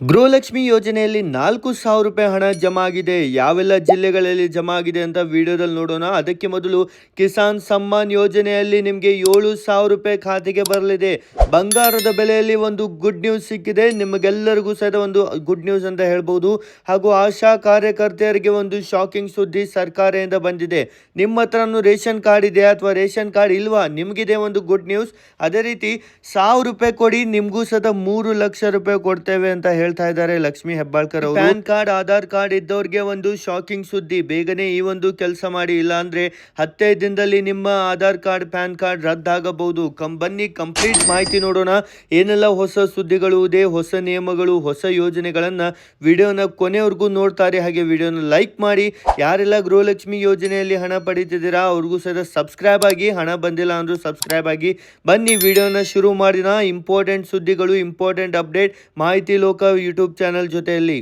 ಗೃಹಲಕ್ಷ್ಮಿ ಯೋಜನೆಯಲ್ಲಿ ನಾಲ್ಕು ಸಾವಿರ ರೂಪಾಯಿ ಹಣ ಜಮಾ ಆಗಿದೆ ಯಾವೆಲ್ಲ ಜಿಲ್ಲೆಗಳಲ್ಲಿ ಜಮಾ ಆಗಿದೆ ಅಂತ ವಿಡಿಯೋದಲ್ಲಿ ನೋಡೋಣ. ಅದಕ್ಕೆ ಮೊದಲು ಕಿಸಾನ್ ಸಮ್ಮಾನ್ ಯೋಜನೆಯಲ್ಲಿ ನಿಮಗೆ ಏಳು ಸಾವಿರ ರೂಪಾಯಿ ಖಾತೆಗೆ ಬರಲಿದೆ. ಬಂಗಾರದ ಬೆಲೆಯಲ್ಲಿ ಒಂದು ಗುಡ್ ನ್ಯೂಸ್ ಸಿಕ್ಕಿದೆ. ನಿಮಗೆಲ್ಲರಿಗೂ ಸಹಿತ ಒಂದು ಗುಡ್ ನ್ಯೂಸ್ ಅಂತ ಹೇಳ್ಬೋದು. ಹಾಗೂ ಆಶಾ ಕಾರ್ಯಕರ್ತೆಯರಿಗೆ ಒಂದು ಶಾಕಿಂಗ್ ಸುದ್ದಿ ಸರ್ಕಾರದಿಂದ ಬಂದಿದೆ. ನಿಮ್ಮ ರೇಷನ್ ಕಾರ್ಡ್ ಇದೆ ಅಥವಾ ರೇಷನ್ ಕಾರ್ಡ್ ಇಲ್ವಾ? ನಿಮಗಿದೆ ಒಂದು ಗುಡ್ ನ್ಯೂಸ್ ಅದೇ ರೀತಿ ಸಾವಿರ ರೂಪಾಯಿ ಕೊಡಿ. ನಿಮಗೂ ಸಹಿತ ಮೂರು ಲಕ್ಷ ರೂಪಾಯಿ ಕೊಡ್ತೇವೆ ಅಂತ ಹೇಳ್ತಾ ಇದ್ದಾರೆ ಲಕ್ಷ್ಮಿ ಹೆಬ್ಬಾಳ್ಕರ್ ಅವರು. ಪ್ಯಾನ್ ಕಾರ್ಡ್ ಆಧಾರ್ ಕಾರ್ಡ್ ಇದ್ದವ್ರಿಗೆ ಒಂದು ಶಾಕಿಂಗ್ ಸುದ್ದಿ. ಬೇಗನೆ ಈ ಒಂದು ಕೆಲಸ ಮಾಡಿ ಇಲ್ಲ ಅಂದ್ರೆ ಹತ್ತೈದು ದಿನದಲ್ಲಿ ನಿಮ್ಮ ಆಧಾರ್ ಕಾರ್ಡ್ ಪ್ಯಾನ್ ಕಾರ್ಡ್ ರದ್ದಾಗಬಹುದು. ಕಂ ಬನ್ನಿ ಕಂಪ್ಲೀಟ್ ಮಾಹಿತಿ ನೋಡೋಣ. ಏನೆಲ್ಲ ಹೊಸ ಸುದ್ದಿಗಳು ಇದೆ ಹೊಸ ನಿಯಮಗಳು ಹೊಸ ಯೋಜನೆಗಳನ್ನ ವಿಡಿಯೋನ ಕೊನೆವರೆಗೂ ನೋಡ್ತಾರೆ. ಹಾಗೆ ವಿಡಿಯೋನ ಲೈಕ್ ಮಾಡಿ. ಯಾರೆಲ್ಲ ಗೃಹಲಕ್ಷ್ಮಿ ಯೋಜನೆಯಲ್ಲಿ ಹಣ ಪಡಿತಿದ್ದೀರಾ ಅವ್ರಿಗೂ ಸಹ ಸಬ್ಸ್ಕ್ರೈಬ್ ಆಗಿ. ಹಣ ಬಂದಿಲ್ಲ ಅಂದ್ರೂ ಸಬ್ಸ್ಕ್ರೈಬ್ ಆಗಿ. ಬನ್ನಿ ವಿಡಿಯೋನ ಶುರು ಮಾಡಿನ. ಇಂಪಾರ್ಟೆಂಟ್ ಸುದ್ದಿಗಳು ಇಂಪಾರ್ಟೆಂಟ್ ಅಪ್ಡೇಟ್ ಮಾಹಿತಿ ಲೋಕ ಯೂಟ್ಯೂಬ್ ಚಾನಲ್ ಜೊತೆಯಲ್ಲಿ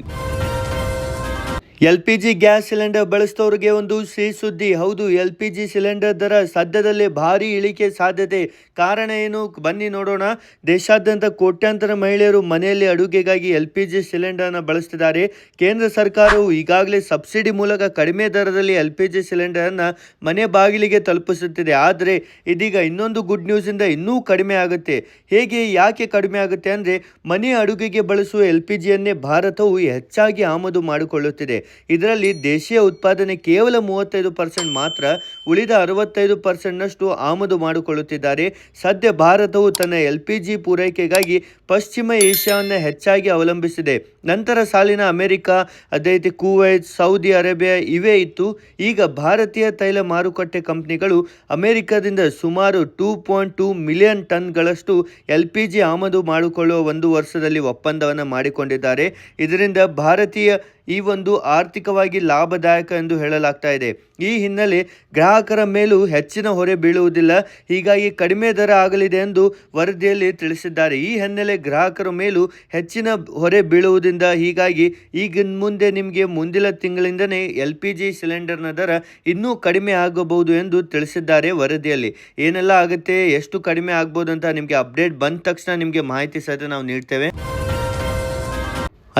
L P G gas cylinder ಬಳಸಿದವರಿಗೆ ಒಂದು ಸಿಹಿ ಸುದ್ದಿ ಹೌದು ಎಲ್ ಪಿ ಜಿ ಸಿಲಿಂಡರ್ ದರ ಸದ್ಯದಲ್ಲೇ ಭಾರಿ ಇಳಿಕೆ ಸಾಧ್ಯತೆ. ಕಾರಣ ಏನು? ಬನ್ನಿ ನೋಡೋಣ. ದೇಶಾದ್ಯಂತ ಕೋಟ್ಯಾಂತರ ಮಹಿಳೆಯರು ಮನೆಯಲ್ಲಿ ಅಡುಗೆಗಾಗಿ ಎಲ್ ಪಿ ಜಿ ಸಿಲಿಂಡರ್ನ ಬಳಸ್ತಿದ್ದಾರೆ. ಕೇಂದ್ರ ಸರ್ಕಾರವು ಈಗಾಗಲೇ ಸಬ್ಸಿಡಿ ಮೂಲಕ ಕಡಿಮೆ ದರದಲ್ಲಿ ಎಲ್ ಪಿ ಜಿ ಸಿಲಿಂಡರನ್ನು ಮನೆ ಬಾಗಿಲಿಗೆ ತಲುಪಿಸುತ್ತಿದೆ. ಆದರೆ ಇದೀಗ ಇನ್ನೊಂದು ಗುಡ್ ನ್ಯೂಸಿಂದ ಇನ್ನೂ ಕಡಿಮೆ ಆಗುತ್ತೆ. ಹೇಗೆ, ಯಾಕೆ ಕಡಿಮೆ ಆಗುತ್ತೆ ಅಂದರೆ ಮನೆ ಅಡುಗೆಗೆ ಬಳಸುವ ಎಲ್ ಪಿ ಜಿಯನ್ನೇ ಭಾರತವು ಹೆಚ್ಚಾಗಿ ಆಮದು ಮಾಡಿಕೊಳ್ಳುತ್ತಿದೆ. ಇದರಲ್ಲಿ ದೇಶೀಯ ಉತ್ಪಾದನೆ ಕೇವಲ ಮೂವತ್ತೈದು ಪರ್ಸೆಂಟ್ ಮಾತ್ರ, ಉಳಿದ ಅರವತ್ತೈದು ಪರ್ಸೆಂಟ್ನಷ್ಟು ಆಮದು ಮಾಡಿಕೊಳ್ಳುತ್ತಿದ್ದಾರೆ. ಸದ್ಯ ಭಾರತವು ತನ್ನ ಎಲ್ ಪಿ ಜಿ ಪೂರೈಕೆಗಾಗಿ ಪಶ್ಚಿಮ ಏಷ್ಯಾವನ್ನು ಹೆಚ್ಚಾಗಿ ಅವಲಂಬಿಸಿದೆ. ನಂತರ ಸಾಲಿನ ಅಮೆರಿಕ ಅದೇ ರೀತಿ ಕುವೈತ್, ಸೌದಿ ಅರೇಬಿಯಾ ಇವೇ ಇತ್ತು. ಈಗ ಭಾರತೀಯ ತೈಲ ಮಾರುಕಟ್ಟೆ ಕಂಪನಿಗಳು ಅಮೆರಿಕದಿಂದ ಸುಮಾರು ಟೂ ಪಾಯಿಂಟ್ ಟೂ ಮಿಲಿಯನ್ ಟನ್ಗಳಷ್ಟು ಎಲ್ ಪಿ ಜಿ ಆಮದು ಮಾಡಿಕೊಳ್ಳುವ ಒಂದು ವರ್ಷದಲ್ಲಿ ಒಪ್ಪಂದವನ್ನು ಮಾಡಿಕೊಂಡಿದ್ದಾರೆ. ಇದರಿಂದ ಭಾರತೀಯ ಈ ಒಂದು ಆರ್ಥಿಕವಾಗಿ ಲಾಭದಾಯಕ ಎಂದು ಹೇಳಲಾಗ್ತಾ ಇದೆ. ಈ ಹಿನ್ನೆಲೆ ಗ್ರಾಹಕರ ಮೇಲೂ ಹೆಚ್ಚಿನ ಹೊರೆ ಬೀಳುವುದಿಲ್ಲ. ಹೀಗಾಗಿ ಕಡಿಮೆ ದರ ಆಗಲಿದೆ ಎಂದು ವರದಿಯಲ್ಲಿ ತಿಳಿಸಿದ್ದಾರೆ. ಈ ಹಿನ್ನೆಲೆ ಗ್ರಾಹಕರ ಮೇಲೂ ಹೆಚ್ಚಿನ ಹೊರೆ ಬೀಳುವುದರಿಂದ ಹೀಗಾಗಿ ಈಗ ಮುಂದೆ ನಿಮಗೆ ಮುಂದಿನ ತಿಂಗಳಿಂದನೇ ಎಲ್ ಪಿ ಜಿ ಸಿಲಿಂಡರ್ನ ದರ ಇನ್ನೂ ಕಡಿಮೆ ಆಗಬಹುದು ಎಂದು ತಿಳಿಸಿದ್ದಾರೆ ವರದಿಯಲ್ಲಿ. ಏನೆಲ್ಲ ಆಗುತ್ತೆ, ಎಷ್ಟು ಕಡಿಮೆ ಆಗ್ಬೋದು ಅಂತ ನಿಮಗೆ ಅಪ್ಡೇಟ್ ಬಂದ ತಕ್ಷಣ ನಿಮಗೆ ಮಾಹಿತಿ ಸಹಿತ ನಾವು ನೀಡ್ತೇವೆ.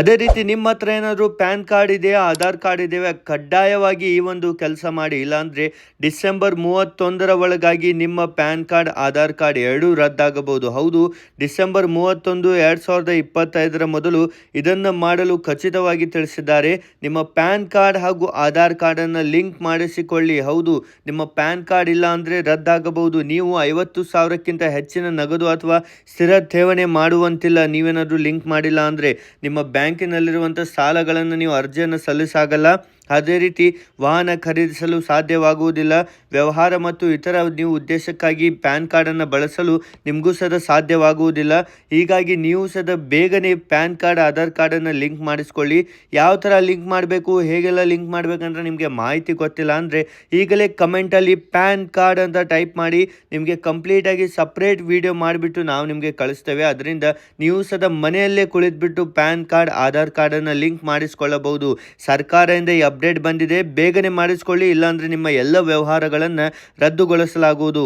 ಅದೇ ರೀತಿ ನಿಮ್ಮ ಹತ್ರ ಏನಾದರೂ ಪ್ಯಾನ್ ಕಾರ್ಡ್ ಇದೆಯಾ, ಆಧಾರ್ ಕಾರ್ಡ್ ಇದೆಯಾ, ಕಡ್ಡಾಯವಾಗಿ ಈ ಒಂದು ಕೆಲಸ ಮಾಡಿ, ಇಲ್ಲಾಂದರೆ ಡಿಸೆಂಬರ್ ಮೂವತ್ತೊಂದರ ಒಳಗಾಗಿ ನಿಮ್ಮ ಪ್ಯಾನ್ ಕಾರ್ಡ್, ಆಧಾರ್ ಕಾರ್ಡ್ ಎರಡೂ ರದ್ದಾಗಬಹುದು. ಹೌದು, ಡಿಸೆಂಬರ್ ಮೂವತ್ತೊಂದು ಎರಡು ಸಾವಿರದ ಇಪ್ಪತ್ತೈದರ ಮೊದಲು ಇದನ್ನು ಮಾಡಲು ಖಚಿತವಾಗಿ ತಿಳಿಸಿದ್ದಾರೆ. ನಿಮ್ಮ ಪ್ಯಾನ್ ಕಾರ್ಡ್ ಹಾಗೂ ಆಧಾರ್ ಕಾರ್ಡನ್ನು ಲಿಂಕ್ ಮಾಡಿಸಿಕೊಳ್ಳಿ. ಹೌದು, ನಿಮ್ಮ ಪ್ಯಾನ್ ಕಾರ್ಡ್ ಇಲ್ಲ ಅಂದರೆ ರದ್ದಾಗಬಹುದು. ನೀವು ಐವತ್ತು ಸಾವಿರಕ್ಕಿಂತ ಹೆಚ್ಚಿನ ನಗದು ಅಥವಾ ಸ್ಥಿರ ಠೇವಣಿ ಮಾಡುವಂತಿಲ್ಲ. ನೀವೇನಾದರೂ ಲಿಂಕ್ ಮಾಡಿಲ್ಲ ಅಂದರೆ ನಿಮ್ಮ ಬ್ಯಾಂಕಿನಲ್ಲಿರುವಂಥ ಸಾಲಗಳನ್ನು ನೀವು ಅರ್ಜಿಯನ್ನು ಸಲ್ಲಿಸಾಗಲ್ಲ. ಅದೇ ರೀತಿ ವಾಹನ ಖರೀದಿಸಲು ಸಾಧ್ಯವಾಗುವುದಿಲ್ಲ. ವ್ಯವಹಾರ ಮತ್ತು ಇತರ ನೀವು ಉದ್ದೇಶಕ್ಕಾಗಿ ಪ್ಯಾನ್ ಕಾರ್ಡನ್ನು ಬಳಸಲು ನಿಮಗೂ ಸದ ಸಾಧ್ಯವಾಗುವುದಿಲ್ಲ. ಹೀಗಾಗಿ ನೀವು ಸದ ಬೇಗನೆ ಪ್ಯಾನ್ ಕಾರ್ಡ್, ಆಧಾರ್ ಕಾರ್ಡನ್ನು ಲಿಂಕ್ ಮಾಡಿಸ್ಕೊಳ್ಳಿ. ಯಾವ ಥರ ಲಿಂಕ್ ಮಾಡಬೇಕು, ಹೇಗೆಲ್ಲ ಲಿಂಕ್ ಮಾಡಬೇಕಂದ್ರೆ ನಿಮಗೆ ಮಾಹಿತಿ ಗೊತ್ತಿಲ್ಲ ಅಂದರೆ ಈಗಲೇ ಕಮೆಂಟಲ್ಲಿ ಪ್ಯಾನ್ ಕಾರ್ಡ್ ಅಂತ ಟೈಪ್ ಮಾಡಿ ನಿಮಗೆ ಕಂಪ್ಲೀಟಾಗಿ ಸಪ್ರೇಟ್ ವಿಡಿಯೋ ಮಾಡಿಬಿಟ್ಟು ನಾವು ನಿಮಗೆ ಕಳಿಸ್ತೇವೆ. ಅದರಿಂದ ನೀವು ಸದ ಮನೆಯಲ್ಲೇ ಕುಳಿತುಬಿಟ್ಟು ಪ್ಯಾನ್ ಕಾರ್ಡ್, ಆಧಾರ್ ಕಾರ್ಡನ್ನು ಲಿಂಕ್ ಮಾಡಿಸ್ಕೊಳ್ಳಬಹುದು. ಸರ್ಕಾರದಿಂದ ಈ ಬಂದಿದೆ. ಬೇಗನೆ ಮಾಡಿಸ್ಕೊಳ್ಳಿ ಇಲ್ಲಾಂದ್ರೆ ನಿಮ್ಮ ಎಲ್ಲ ವ್ಯವಹಾರಗಳನ್ನು ರದ್ದುಗೊಳಿಸಲಾಗುವುದು.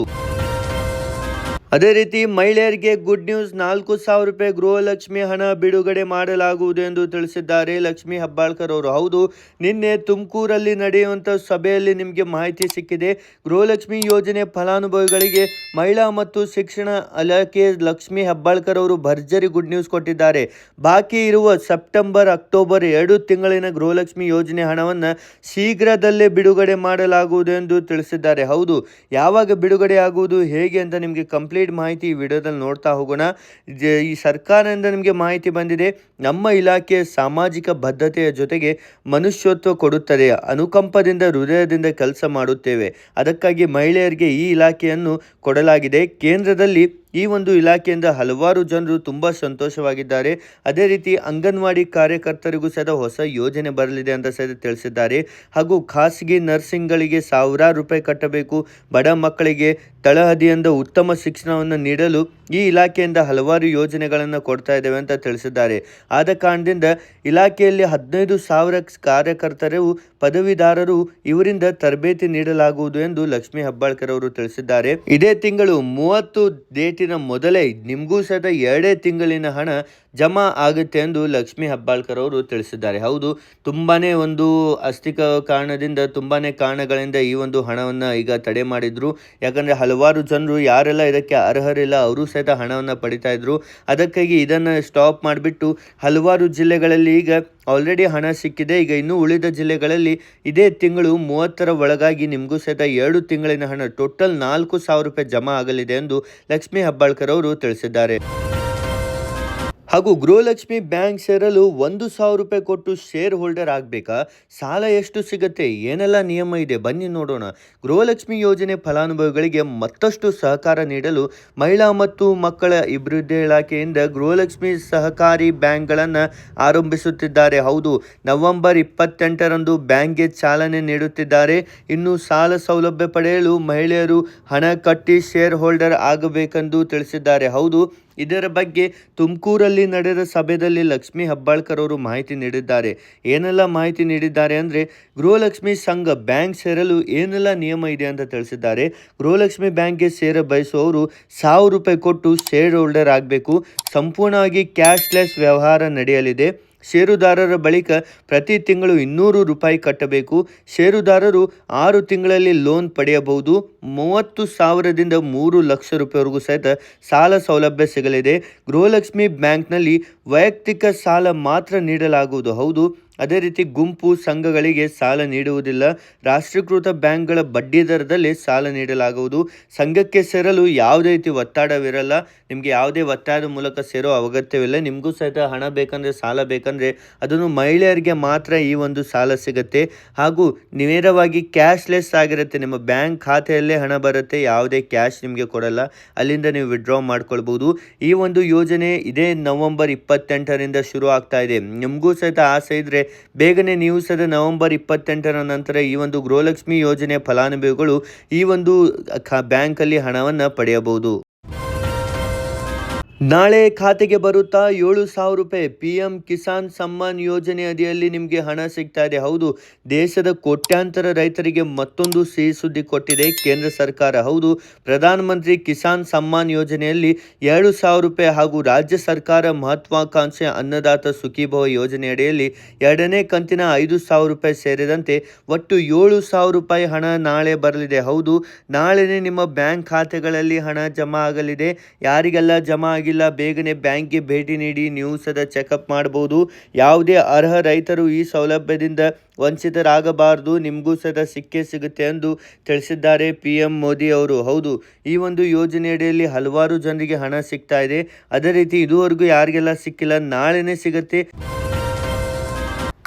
ಅದೇ ರೀತಿ ಮಹಿಳೆಯರಿಗೆ ಗುಡ್ ನ್ಯೂಸ್ ನಾಲ್ಕು ಸಾವಿರ ರೂಪಾಯಿ ಗೃಹಲಕ್ಷ್ಮಿ ಹಣ ಬಿಡುಗಡೆ ಮಾಡಲಾಗುವುದು ಎಂದು ತಿಳಿಸಿದ್ದಾರೆ ಲಕ್ಷ್ಮಿ ಹಬ್ಬಾಳ್ಕರ್ ಅವರು. ಹೌದು, ನಿನ್ನೆ ತುಮಕೂರಲ್ಲಿ ನಡೆಯುವಂಥ ಸಭೆಯಲ್ಲಿ ನಿಮಗೆ ಮಾಹಿತಿ ಸಿಕ್ಕಿದೆ. ಗೃಹಲಕ್ಷ್ಮಿ ಯೋಜನೆ ಫಲಾನುಭವಿಗಳಿಗೆ ಮಹಿಳಾ ಮತ್ತು ಶಿಕ್ಷಣ ಇಲಾಖೆ ಲಕ್ಷ್ಮಿ ಹೆಬ್ಬಾಳ್ಕರ್ ಅವರು ಭರ್ಜರಿ ಗುಡ್ ನ್ಯೂಸ್ ಕೊಟ್ಟಿದ್ದಾರೆ. ಬಾಕಿ ಇರುವ ಸೆಪ್ಟೆಂಬರ್, ಅಕ್ಟೋಬರ್ ಎರಡು ತಿಂಗಳಿನ ಗೃಹಲಕ್ಷ್ಮಿ ಯೋಜನೆ ಹಣವನ್ನು ಶೀಘ್ರದಲ್ಲೇ ಬಿಡುಗಡೆ ಮಾಡಲಾಗುವುದು ಎಂದು ತಿಳಿಸಿದ್ದಾರೆ. ಹೌದು, ಯಾವಾಗ ಬಿಡುಗಡೆ ಆಗುವುದು, ಹೇಗೆ ಅಂತ ನಿಮಗೆ ಕಂಪ್ಲೀಟ್ ಮಾಹಿತಿ ಈ ವಿಡಿಯೋದಲ್ಲಿ ನೋಡ್ತಾ ಹೋಗೋಣ. ಈ ಸರ್ಕಾರದಿಂದ ನಿಮಗೆ ಮಾಹಿತಿ ಬಂದಿದೆ, ನಮ್ಮ ಇಲಾಖೆ ಸಾಮಾಜಿಕ ಬದ್ಧತೆಯ ಜೊತೆಗೆ ಮನುಷ್ಯತ್ವ ಕೊಡುತ್ತದೆ ಅನುಕಂಪದಿಂದ, ಹೃದಯದಿಂದ ಕೆಲಸ ಮಾಡುತ್ತೇವೆ. ಅದಕ್ಕಾಗಿ ಮಹಿಳೆಯರಿಗೆ ಈ ಇಲಾಖೆಯನ್ನು ಕೊಡಲಾಗಿದೆ. ಕೇಂದ್ರದಲ್ಲಿ ಈ ಒಂದು ಇಲಾಖೆಯಿಂದ ಹಲವಾರು ಜನರು ತುಂಬ ಸಂತೋಷವಾಗಿದ್ದಾರೆ. ಅದೇ ರೀತಿ ಅಂಗನವಾಡಿ ಕಾರ್ಯಕರ್ತರಿಗೂ ಸಹ ಹೊಸ ಯೋಜನೆ ಬರಲಿದೆ ಅಂತ ಸಹ ತಿಳಿಸಿದ್ದಾರೆ. ಹಾಗೂ ಖಾಸಗಿ ನರ್ಸಿಂಗ್ಗಳಿಗೆ ಸಾವಿರಾರು ರೂಪಾಯಿ ಕಟ್ಟಬೇಕು. ಬಡ ಮಕ್ಕಳಿಗೆ ತಳಹದಿಯಿಂದ ಉತ್ತಮ ಶಿಕ್ಷಣವನ್ನು ನೀಡಲು ಈ ಇಲಾಖೆಯಿಂದ ಹಲವಾರು ಯೋಜನೆಗಳನ್ನು ಕೊಡ್ತಾ ಇದ್ದೇವೆ ಅಂತ ತಿಳಿಸಿದ್ದಾರೆ. ಆದ ಕಾರಣದಿಂದ ಇಲಾಖೆಯಲ್ಲಿ ಹದಿನೈದು ಸಾವಿರ ಕಾರ್ಯಕರ್ತರು ಪದವಿದಾರರು ಇವರಿಂದ ತರಬೇತಿ ನೀಡಲಾಗುವುದು ಎಂದು ಲಕ್ಷ್ಮೀ ಹೆಬ್ಬಾಳ್ಕರ್ ಅವರು ತಿಳಿಸಿದ್ದಾರೆ. ಇದೇ ತಿಂಗಳು ಮೂವತ್ತು ಡೇಟಿನ ಮೊದಲೇ ನಿಮಗೂ ಸಹ ಎರಡೇ ತಿಂಗಳಿನ ಹಣ ಜಮಾ ಆಗುತ್ತೆ ಎಂದು ಲಕ್ಷ್ಮೀ ಹೆಬ್ಬಾಳ್ಕರ್ ಅವರು ತಿಳಿಸಿದ್ದಾರೆ. ಹೌದು ತುಂಬಾ ಒಂದು ಅಸ್ತಿಕ ಕಾರಣದಿಂದ ತುಂಬಾ ಕಾರಣಗಳಿಂದ ಈ ಒಂದು ಹಣವನ್ನು ಈಗ ತಡೆ ಮಾಡಿದ್ರು. ಯಾಕಂದ್ರೆ ಹಲವಾರು ಜನರು, ಯಾರೆಲ್ಲ ಇದಕ್ಕೆ ಅರ್ಹರಿಲ್ಲ, ಅವರು ಸಹಿತ ಹಣವನ್ನು ಪಡಿತಾ ಇದ್ರು. ಅದಕ್ಕಾಗಿ ಇದನ್ನು ಸ್ಟಾಪ್ ಮಾಡಿಬಿಟ್ಟು ಹಲವಾರು ಜಿಲ್ಲೆಗಳಲ್ಲಿ ಈಗ ಆಲ್ರೆಡಿ ಹಣ ಸಿಕ್ಕಿದೆ. ಈಗ ಇನ್ನೂ ಉಳಿದ ಜಿಲ್ಲೆಗಳಲ್ಲಿ ಇದೇ ತಿಂಗಳು ಮೂವತ್ತರ ಒಳಗಾಗಿ ನಿಮಗೂ ಸಹಿತ ಎರಡು ತಿಂಗಳಿನ ಹಣ ಟೋಟಲ್ ನಾಲ್ಕು ಸಾವಿರ ರೂಪಾಯಿ ಜಮಾ ಆಗಲಿದೆ ಎಂದು ಲಕ್ಷ್ಮೀ ಹೆಬ್ಬಾಳ್ಕರ್ ಅವರು ತಿಳಿಸಿದ್ದಾರೆ. ಹಾಗೂ ಗೃಹಲಕ್ಷ್ಮಿ ಬ್ಯಾಂಕ್ ಸೇರಲು ಒಂದು ಸಾವಿರ ರೂಪಾಯಿ ಕೊಟ್ಟು ಶೇರ್ ಹೋಲ್ಡರ್ ಆಗಬೇಕಾ? ಸಾಲ ಎಷ್ಟು ಸಿಗುತ್ತೆ? ಏನೆಲ್ಲ ನಿಯಮ ಇದೆ? ಬನ್ನಿ ನೋಡೋಣ. ಗೃಹಲಕ್ಷ್ಮಿ ಯೋಜನೆ ಫಲಾನುಭವಿಗಳಿಗೆ ಮತ್ತಷ್ಟು ಸಹಕಾರ ನೀಡಲು ಮಹಿಳಾ ಮತ್ತು ಮಕ್ಕಳ ಅಭಿವೃದ್ಧಿ ಇಲಾಖೆಯಿಂದ ಗೃಹಲಕ್ಷ್ಮಿ ಸಹಕಾರಿ ಬ್ಯಾಂಕ್ಗಳನ್ನು ಆರಂಭಿಸುತ್ತಿದ್ದಾರೆ. ಹೌದು, ನವೆಂಬರ್ ಇಪ್ಪತ್ತೆಂಟರಂದು ಬ್ಯಾಂಕ್ಗೆ ಚಾಲನೆ ನೀಡುತ್ತಿದ್ದಾರೆ. ಇನ್ನು ಸಾಲ ಸೌಲಭ್ಯ ಪಡೆಯಲು ಮಹಿಳೆಯರು ಹಣ ಕಟ್ಟಿ ಶೇರ್ ಹೋಲ್ಡರ್ ಆಗಬೇಕೆಂದು ತಿಳಿಸಿದ್ದಾರೆ. ಹೌದು ಇದರ ಬಗ್ಗೆ ತುಮಕೂರಲ್ಲಿ ನಡೆದ ಸಭೆಯಲ್ಲಿ ಲಕ್ಷ್ಮಿ ಹೆಬ್ಬಾಳ್ಕರ್ ಅವರು ಮಾಹಿತಿ ನೀಡಿದ್ದಾರೆ. ಏನೆಲ್ಲ ಮಾಹಿತಿ ನೀಡಿದ್ದಾರೆ ಅಂದರೆ, ಗೃಹಲಕ್ಷ್ಮಿ ಸಂಘ ಬ್ಯಾಂಕ್ ಸೇರಲು ಏನೆಲ್ಲ ನಿಯಮ ಇದೆ ಅಂತ ತಿಳಿಸಿದ್ದಾರೆ. ಗೃಹಲಕ್ಷ್ಮಿ ಬ್ಯಾಂಕ್ಗೆ ಸೇರ ಬಯಸುವವರು ಸಾವಿರ ರೂಪಾಯಿ ಕೊಟ್ಟು ಶೇರ್ ಹೋಲ್ಡರ್ ಆಗಬೇಕು. ಸಂಪೂರ್ಣವಾಗಿ ಕ್ಯಾಶ್ಲೆಸ್ ವ್ಯವಹಾರ ನಡೆಯಲಿದೆ. ಷೇರುದಾರರ ಬಳಿಕ ಪ್ರತಿ ತಿಂಗಳು ಇನ್ನೂರು ರೂಪಾಯಿ ಕಟ್ಟಬೇಕು. ಷೇರುದಾರರು ಆರು ತಿಂಗಳಲ್ಲಿ ಲೋನ್ ಪಡೆಯಬಹುದು. ಮೂವತ್ತು ಸಾವಿರದಿಂದ ಮೂರು ಲಕ್ಷ ರೂಪಾಯಿವರೆಗೂ ಸಹಿತ ಸಾಲ ಸೌಲಭ್ಯ ಸಿಗಲಿದೆ. ಗೃಹಲಕ್ಷ್ಮಿ ಬ್ಯಾಂಕ್ನಲ್ಲಿ ವೈಯಕ್ತಿಕ ಸಾಲ ಮಾತ್ರ ನೀಡಲಾಗುವುದು. ಹೌದು ಅದೇ ರೀತಿ ಗುಂಪು ಸಂಘಗಳಿಗೆ ಸಾಲ ನೀಡುವುದಿಲ್ಲ. ರಾಷ್ಟ್ರೀಕೃತ ಬ್ಯಾಂಕ್ಗಳ ಬಡ್ಡಿ ದರದಲ್ಲಿ ಸಾಲ ನೀಡಲಾಗುವುದು. ಸಂಘಕ್ಕೆ ಸೇರಲು ಯಾವುದೇ ರೀತಿ ಒತ್ತಡವಿರಲ್ಲ. ನಿಮಗೆ ಯಾವುದೇ ಒತ್ತಾಯದ ಮೂಲಕ ಸೇರೋ ಅಗತ್ಯವಿಲ್ಲ. ನಿಮಗೂ ಸಹಿತ ಹಣ ಬೇಕಂದರೆ ಸಾಲ ಬೇಕಂದರೆ ಅದನ್ನು ಮಹಿಳೆಯರಿಗೆ ಮಾತ್ರ ಈ ಒಂದು ಸಾಲ ಸಿಗುತ್ತೆ. ಹಾಗೂ ನೇರವಾಗಿ ಕ್ಯಾಶ್ಲೆಸ್ ಆಗಿರುತ್ತೆ. ನಿಮ್ಮ ಬ್ಯಾಂಕ್ ಖಾತೆಯಲ್ಲೇ ಹಣ ಬರುತ್ತೆ. ಯಾವುದೇ ಕ್ಯಾಶ್ ನಿಮಗೆ ಕೊಡಲ್ಲ. ಅಲ್ಲಿಂದ ನೀವು ವಿಡ್ರಾ ಮಾಡ್ಕೊಳ್ಬೋದು. ಈ ಒಂದು ಯೋಜನೆ ಇದೇ ನವೆಂಬರ್ ಇಪ್ಪತ್ತೆಂಟರಿಂದ ಶುರು ಆಗ್ತಾ ಇದೆ. ನಿಮಗೂ ಸಹಿತ ಆಸೆ ಇದ್ದರೆ ಬೇಗನೆ ನೀವು ಸದ ನವೆಂಬರ್ ಇಪ್ಪತ್ತೆಂಟರ ನಂತರ ಈ ಒಂದು ಗೃಹಲಕ್ಷ್ಮಿ ಯೋಜನೆ ಫಲಾನುಭವಿಗಳು ಈ ಒಂದು ಬ್ಯಾಂಕಲ್ಲಿ ಹಣವನ್ನು ಪಡೆಯಬಹುದು. ನಾಳೆ ಖಾತೆಗೆ ಬರುತ್ತಾ ಏಳು ಸಾವಿರ ರೂಪಾಯಿ ಪಿ ಎಂ ಕಿಸಾನ್ ಸಮ್ಮಾನ್ ಯೋಜನೆ ಅಡಿಯಲ್ಲಿ ನಿಮಗೆ ಹಣ ಸಿಗ್ತಾ ಇದೆ. ಹೌದು, ದೇಶದ ಕೋಟ್ಯಾಂತರ ರೈತರಿಗೆ ಮತ್ತೊಂದು ಸಿಹಿ ಸುದ್ದಿ ಕೊಟ್ಟಿದೆ ಕೇಂದ್ರ ಸರ್ಕಾರ. ಹೌದು, ಪ್ರಧಾನಮಂತ್ರಿ ಕಿಸಾನ್ ಸಮ್ಮಾನ್ ಯೋಜನೆಯಲ್ಲಿ ಎರಡು ಸಾವಿರ ರೂಪಾಯಿ ಹಾಗೂ ರಾಜ್ಯ ಸರ್ಕಾರ ಮಹತ್ವಾಕಾಂಕ್ಷೆ ಅನ್ನದಾತ ಸುಖೀಭವ ಯೋಜನೆ ಅಡಿಯಲ್ಲಿ ಎರಡನೇ ಕಂತಿನ ಐದು ಸಾವಿರ ರೂಪಾಯಿ ಸೇರಿದಂತೆ ಒಟ್ಟು ಏಳು ಸಾವಿರ ರೂಪಾಯಿ ಹಣ ನಾಳೆ ಬರಲಿದೆ. ಹೌದು, ನಾಳೆನೇ ನಿಮ್ಮ ಬ್ಯಾಂಕ್ ಖಾತೆಗಳಲ್ಲಿ ಹಣ ಜಮಾ ಆಗಲಿದೆ. ಯಾರಿಗೆಲ್ಲ ಜಮಾ ಆಗಿಲ್ಲ. ಬೇಗನೆ ಬ್ಯಾಂಕ್ಗೆ ಭೇಟಿ ನೀಡಿ ನೀವು ಸದ ಚೆಕಪ್ ಮಾಡಬಹುದು. ಯಾವುದೇ ಅರ್ಹ ರೈತರು ಈ ಸೌಲಭ್ಯದಿಂದ ವಂಚಿತರಾಗಬಾರದು. ನಿಮಗೂ ಸದ ಸಿಕ್ಕೇ ಸಿಗುತ್ತೆ ಎಂದು ತಿಳಿಸಿದ್ದಾರೆ ಪಿ ಎಂ ಮೋದಿ ಅವರು. ಹೌದು, ಈ ಒಂದು ಯೋಜನೆಯಡಿಯಲ್ಲಿ ಹಲವಾರು ಜನರಿಗೆ ಹಣ ಸಿಗ್ತಾ ಇದೆ. ಅದೇ ರೀತಿ ಇದುವರೆಗೂ ಯಾರಿಗೆಲ್ಲ ಸಿಕ್ಕಿಲ್ಲ, ನಾಳೆನೇ ಸಿಗುತ್ತೆ.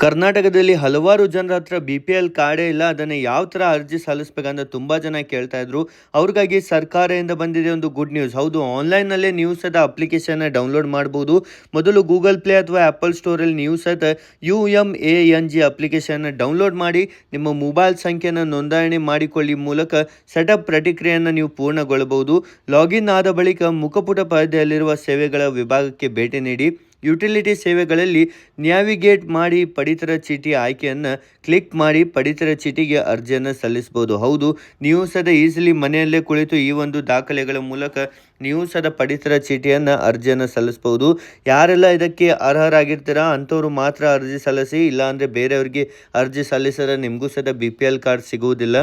ಕರ್ನಾಟಕದಲ್ಲಿ ಹಲವಾರು ಜನರ ಹತ್ರ ಬಿ ಪಿ ಎಲ್ ಕಾರ್ಡೇ ಇಲ್ಲ, ಅದನ್ನು ಯಾವ ಥರ ಅರ್ಜಿ ಸಲ್ಲಿಸ್ಬೇಕಂತ ತುಂಬ ಜನ ಕೇಳ್ತಾ ಇದ್ರು. ಅವ್ರಿಗಾಗಿ ಸರ್ಕಾರದಿಂದ ಬಂದಿದೆ ಒಂದು ಗುಡ್ ನ್ಯೂಸ್ ಹೌದು ಆನ್ಲೈನ್ನಲ್ಲೇ ನ್ಯೂಸ್ ಅದ ಅಪ್ಲಿಕೇಶನ್ನ ಡೌನ್ಲೋಡ್ ಮಾಡ್ಬೋದು. ಮೊದಲು ಗೂಗಲ್ ಪ್ಲೇ ಅಥವಾ ಆ್ಯಪಲ್ ಸ್ಟೋರಲ್ಲಿ ನ್ಯೂಸ್ ಅದ. U M A N G ಅಪ್ಲಿಕೇಶನ್ನ ಡೌನ್ಲೋಡ್ ಮಾಡಿ, ನಿಮ್ಮ ಮೊಬೈಲ್ ಸಂಖ್ಯೆಯನ್ನು ನೋಂದಣಿ ಮಾಡಿಕೊಳ್ಳಿ ಮೂಲಕ ಸೆಟಪ್ ಪ್ರತಿಕ್ರಿಯೆಯನ್ನು ನೀವು ಪೂರ್ಣಗೊಳ್ಳಬಹುದು ಲಾಗಿನ್ ಆದ ಬಳಿಕ ಮುಖಪುಟ ಪರದೆಯಲ್ಲಿರುವ ಸೇವೆಗಳ ವಿಭಾಗಕ್ಕೆ ಭೇಟಿ ನೀಡಿ. ಯುಟಿಲಿಟಿ ಸೇವೆಗಳಲ್ಲಿ ನ್ಯಾವಿಗೇಟ್ ಮಾಡಿ ಪಡಿತರ ಚೀಟಿ ಆಯ್ಕೆಯನ್ನು ಕ್ಲಿಕ್ ಮಾಡಿ ಪಡಿತರ ಚೀಟಿಗೆ ಅರ್ಜಿಯನ್ನು ಸಲ್ಲಿಸಬಹುದು. ಹೌದು ನೀವು ಸದ ಈಸಿಲಿ ಮನೆಯಲ್ಲೇ ಕುಳಿತು ಈ ಒಂದು ದಾಖಲೆಗಳ ಮೂಲಕ ನೀವು ಸದ ಪಡಿತರ ಚೀಟಿಯನ್ನು ಅರ್ಜಿಯನ್ನು ಸಲ್ಲಿಸಬಹುದು. ಯಾರೆಲ್ಲ ಇದಕ್ಕೆ ಅರ್ಹರಾಗಿರ್ತೀರಾ ಅಂಥವ್ರು ಮಾತ್ರ ಅರ್ಜಿ ಸಲ್ಲಿಸಿ, ಇಲ್ಲಾಂದರೆ ಬೇರೆಯವ್ರಿಗೆ ಅರ್ಜಿ ಸಲ್ಲಿಸಿದ್ರೆ ನಿಮಗೂ ಸದ ಬಿ ಕಾರ್ಡ್ ಸಿಗುವುದಿಲ್ಲ.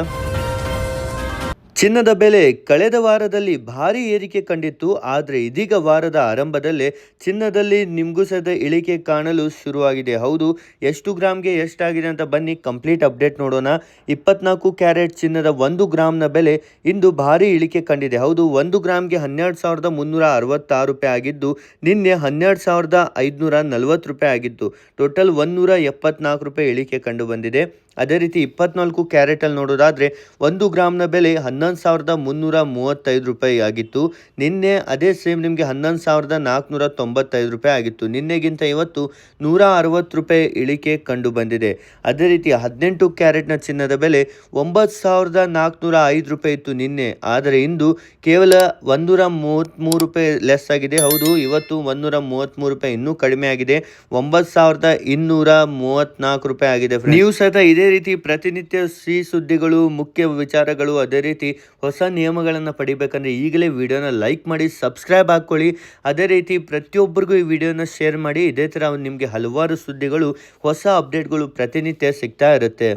ಚಿನ್ನದ ಬೆಲೆ ಕಳೆದ ವಾರದಲ್ಲಿ ಭಾರಿ ಏರಿಕೆ ಕಂಡಿತ್ತು, ಆದರೆ ಇದೀಗ ವಾರದ ಆರಂಭದಲ್ಲೇ ಚಿನ್ನದಲ್ಲಿ ನಿಮ್ಗುಸದ ಸದ ಇಳಿಕೆ ಕಾಣಲು ಶುರುವಾಗಿದೆ. ಹೌದು, ಎಷ್ಟು ಗ್ರಾಮ್ಗೆ ಎಷ್ಟಾಗಿದೆ ಅಂತ ಬನ್ನಿ, ಕಂಪ್ಲೀಟ್ ಅಪ್ಡೇಟ್ ನೋಡೋಣ. ಇಪ್ಪತ್ನಾಲ್ಕು ಕ್ಯಾರೆಟ್ ಚಿನ್ನದ ಒಂದು ಗ್ರಾಮ್ನ ಬೆಲೆ ಇಂದು ಭಾರಿ ಇಳಿಕೆ ಕಂಡಿದೆ. ಹೌದು, ಒಂದು ಗ್ರಾಮ್ಗೆ ಹನ್ನೆರಡು ಸಾವಿರದ ಮುನ್ನೂರ ಅರವತ್ತಾರು ರೂಪಾಯಿ ಆಗಿದ್ದು, ನಿನ್ನೆ ಹನ್ನೆರಡು ಸಾವಿರದ ಐದುನೂರ ನಲವತ್ತು ರೂಪಾಯಿ ಆಗಿತ್ತು. ಟೋಟಲ್ ಒಂದೂರ ಎಪ್ಪತ್ನಾಲ್ಕು ರೂಪಾಯಿ ಇಳಿಕೆ ಕಂಡು ಬಂದಿದೆ. ಅದೇ ರೀತಿ ಇಪ್ಪತ್ನಾಲ್ಕು ಕ್ಯಾರೆಟಲ್ಲಿ ನೋಡೋದಾದರೆ ಒಂದು ಗ್ರಾಮ್ನ ಬೆಲೆ ಹನ್ನೊಂದು ಸಾವಿರದ ಮುನ್ನೂರ ಮೂವತ್ತೈದು ರೂಪಾಯಿ ಆಗಿತ್ತು. ನಿನ್ನೆ ಅದೇ ಸೇಮ್ ನಿಮಗೆ ಹನ್ನೊಂದು ಸಾವಿರದ ನಾಲ್ಕುನೂರ ತೊಂಬತ್ತೈದು ರೂಪಾಯಿ ಆಗಿತ್ತು. ನಿನ್ನೆಗಿಂತ ಇವತ್ತು ನೂರ ಅರವತ್ತು ರೂಪಾಯಿ ಇಳಿಕೆ ಕಂಡು ಬಂದಿದೆ. ಅದೇ ರೀತಿ ಹದಿನೆಂಟು ಕ್ಯಾರೆಟ್ನ ಚಿನ್ನದ ಬೆಲೆ ಒಂಬತ್ತು ಸಾವಿರದ ನಾಲ್ಕುನೂರ ಐದು ರೂಪಾಯಿ ಇತ್ತು ನಿನ್ನೆ. ಆದರೆ ಇಂದು ಕೇವಲ ಒಂದೂರ ಮೂವತ್ತ್ಮೂರು ರೂಪಾಯಿ ಲೆಸ್ ಆಗಿದೆ. ಹೌದು, ಇವತ್ತು ಒಂದೂರ ಮೂವತ್ತ್ಮೂರು ರೂಪಾಯಿ ಇನ್ನೂ ಕಡಿಮೆ ಆಗಿದೆ. ಒಂಬತ್ತು ಸಾವಿರದ ಇನ್ನೂರ ಮೂವತ್ತ್ನಾಲ್ಕು ರೂಪಾಯಿ ಆಗಿದೆ. ನೀವು ಸಹಿತ ಇದೇ ರೀತಿ ಪ್ರತಿನಿತ್ಯ ಸಿ ಸುದ್ದಿಗಳು, ಮುಖ್ಯ ವಿಚಾರಗಳು ಅದೇ ರೀತಿ ಹೊಸ ನಿಯಮಗಳನ್ನು ಪಡಿಬೇಕಂದ್ರೆ ಈಗಲೇ ವಿಡಿಯೋನ ಲೈಕ್ ಮಾಡಿ, ಸಬ್ಸ್ಕ್ರೈಬ್ ಹಾಕ್ಕೊಳ್ಳಿ ಅದೇ ರೀತಿ ಪ್ರತಿಯೊಬ್ಬರಿಗೂ ಈ ವಿಡಿಯೋನ ಶೇರ್ ಮಾಡಿ. ಇದೇ ಥರ ನಿಮಗೆ ಹಲವಾರು ಸುದ್ದಿಗಳು, ಹೊಸ ಅಪ್ಡೇಟ್ಗಳು ಪ್ರತಿನಿತ್ಯ ಸಿಗ್ತಾ ಇರುತ್ತೆ.